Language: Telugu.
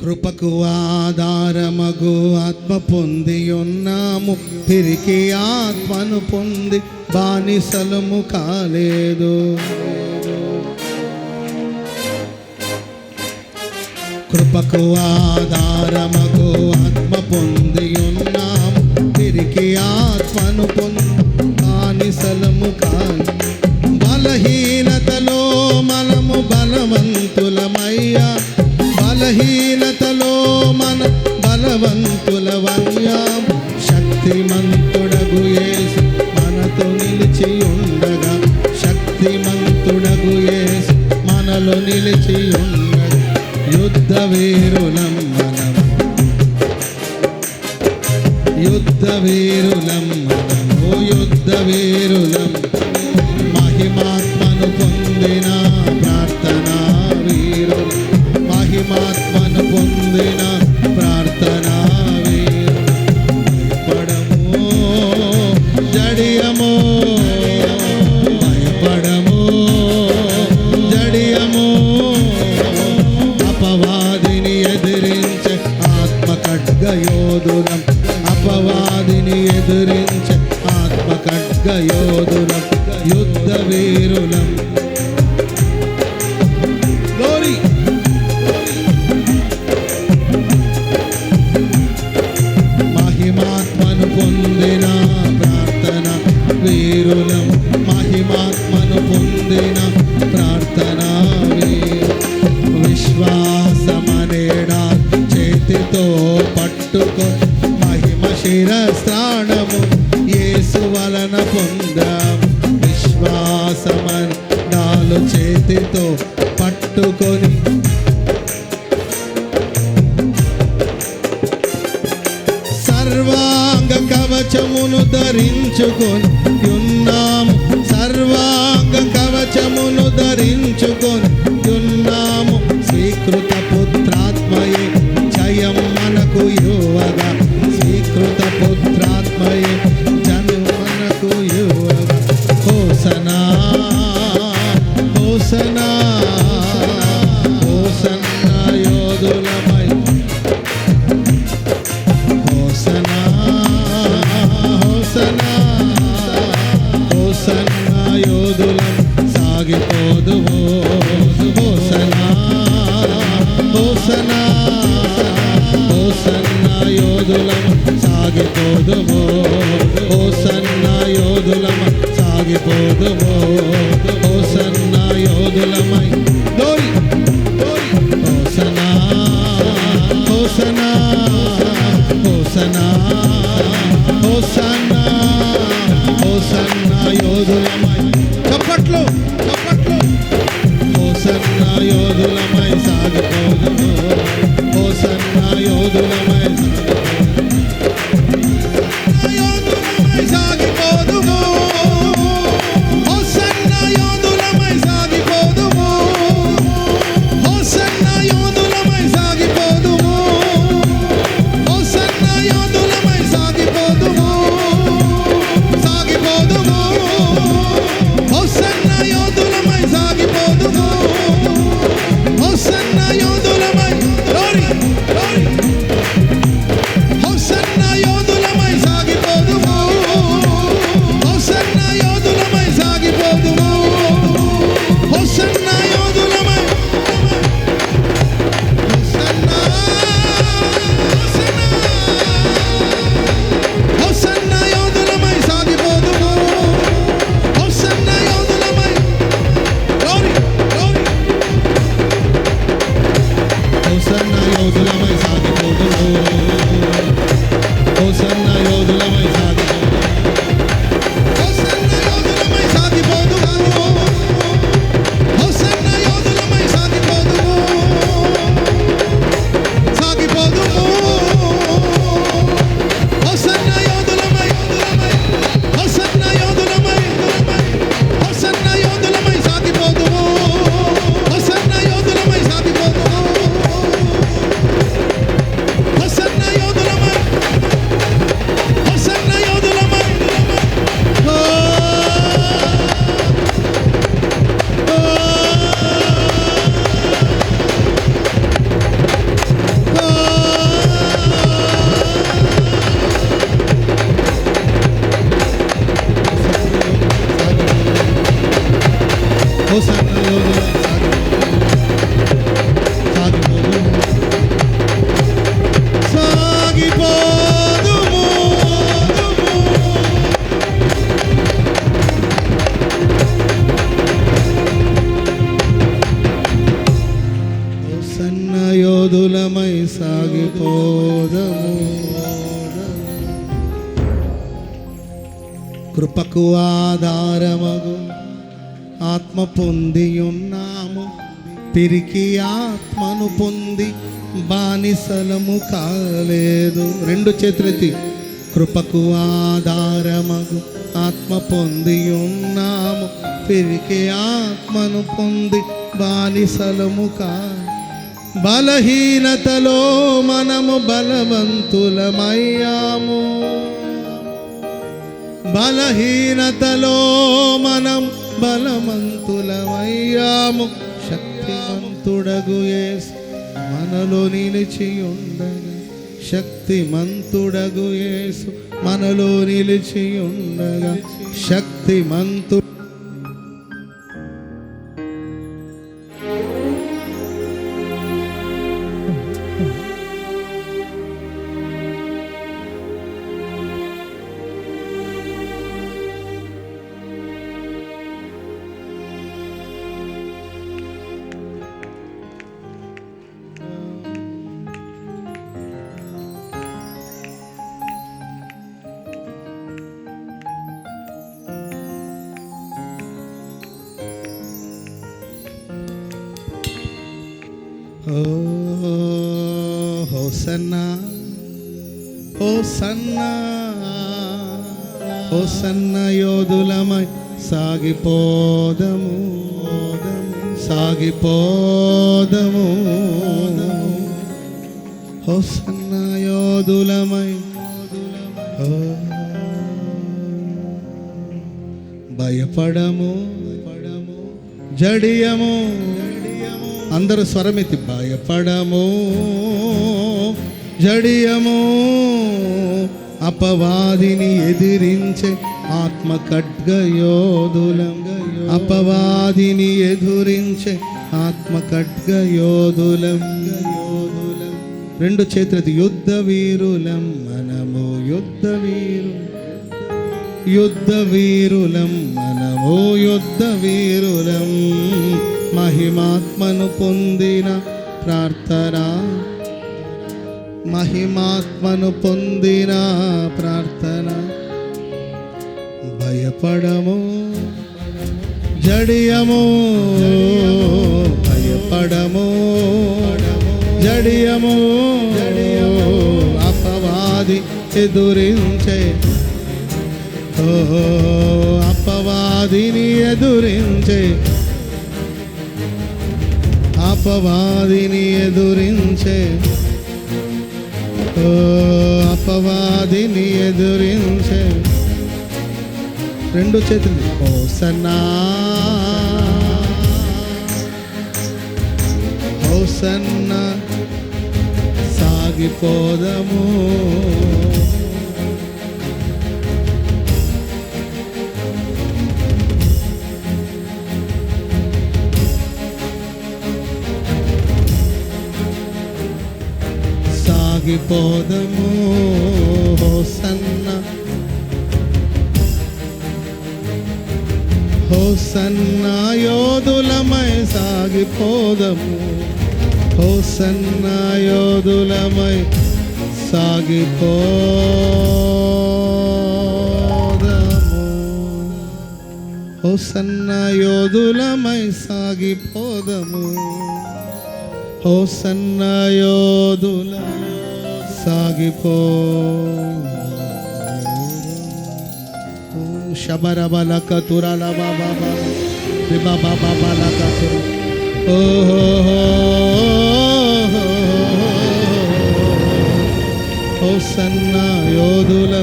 కృపకు ఆధారమగు ఆత్మ పొంది ఉన్నాము తిరిగి ఆత్మను పొంది బానిసలము కాలేదు. కృపకు ఆధారమగు ఆత్మ పొంది ఉన్నాము తిరిగి ఆత్మను పొంది బానిసలము కాని బలహీనతలో మనము బలవంతు నిలిచి ఉండగా శక్తిమంతుడగు యేసు మనలో నిలిచి ఉండగా యుద్ధ వీరులం మనం. యుద్ధ వీరు ఖడ్గయోధులం రక్షణ పొందాం. విశ్వాసమని నాలు చేతితో పట్టుకొని. సర్వాంగ కవచమును ధరించుకొని ఉన్నాము. సర్వాంగ కవచమును ధరించుకొని యోధులమై హోసనా హోసనా యోధులం సాగిపోదువు హోసనా హోసనా యోధులం సాగిపోదువు హోసన్నా యోధులం సాగిపోదువు హోసన్నా యోధులమై హోసనా హోసనా హోసన్నా యోధులమై కృపకు ఆధారమగు ఆత్మ పొంది ఉన్నాము పిరికి ఆత్మను పొంది బానిసలము కాలేదు. రెండు చేతులెత్తి. కృపకు ఆధారమగు ఆత్మ పొంది ఉన్నాము పిరికి ఆత్మను పొంది బానిసలము కా బలహీనతలో మనము బలవంతులమయ్యాము. బలహీనతలో మనం బలమంతులమయ్యాము. శక్తిమంతుడగు మనలో నిలిచి ఉండగా శక్తిమంతుడగు మనలో నిలిచి ఉండగా శక్తిమంతు హోసన్నా హోసన్నా హోసన్న యోధులమై సాగిపోదము సాగిపోదము. హోసన్న యోధులమై భయపడము జడియము అందరూ స్వరమెత్తి భయపడము జడియము అపవాదిని ఎదిరించే ఆత్మ ఖడ్గయోధులం అపవాదిని ఎదురించే ఆత్మ ఖడ్గయోధులం రెండు చేతులది యుద్ధ వీరులం మనము యుద్ధ వీరు యుద్ధ వీరులం మనము యుద్ధ వీరులం మహిమాత్మను పొందిన ప్రార్థన. మహిమాత్మను పొందిన ప్రార్థన. భయపడము జడియము భయపడము జడియము జడియము అపవాది ఎదురించే. ఓ అపవాదిని ఎదురించే. అపవాదిని ఎదురించే ఓ అపవాదిని ఎదురించే. రెండు చేతులు. హోసన్నా హోసన్న సాగిపోదము. సాగిపోదము హోసన్న. హోసన్న యోధులమై సాగిపోదము. హోసన్న యోధులమై సాగిపోదము. హోసన్న యోధులమై సాగిపోదము. హోసన్న యోధులమై సాగిపో శబరబలక తురల బాబా బాబా బాబలక ఓహో హోసన్న యోధుల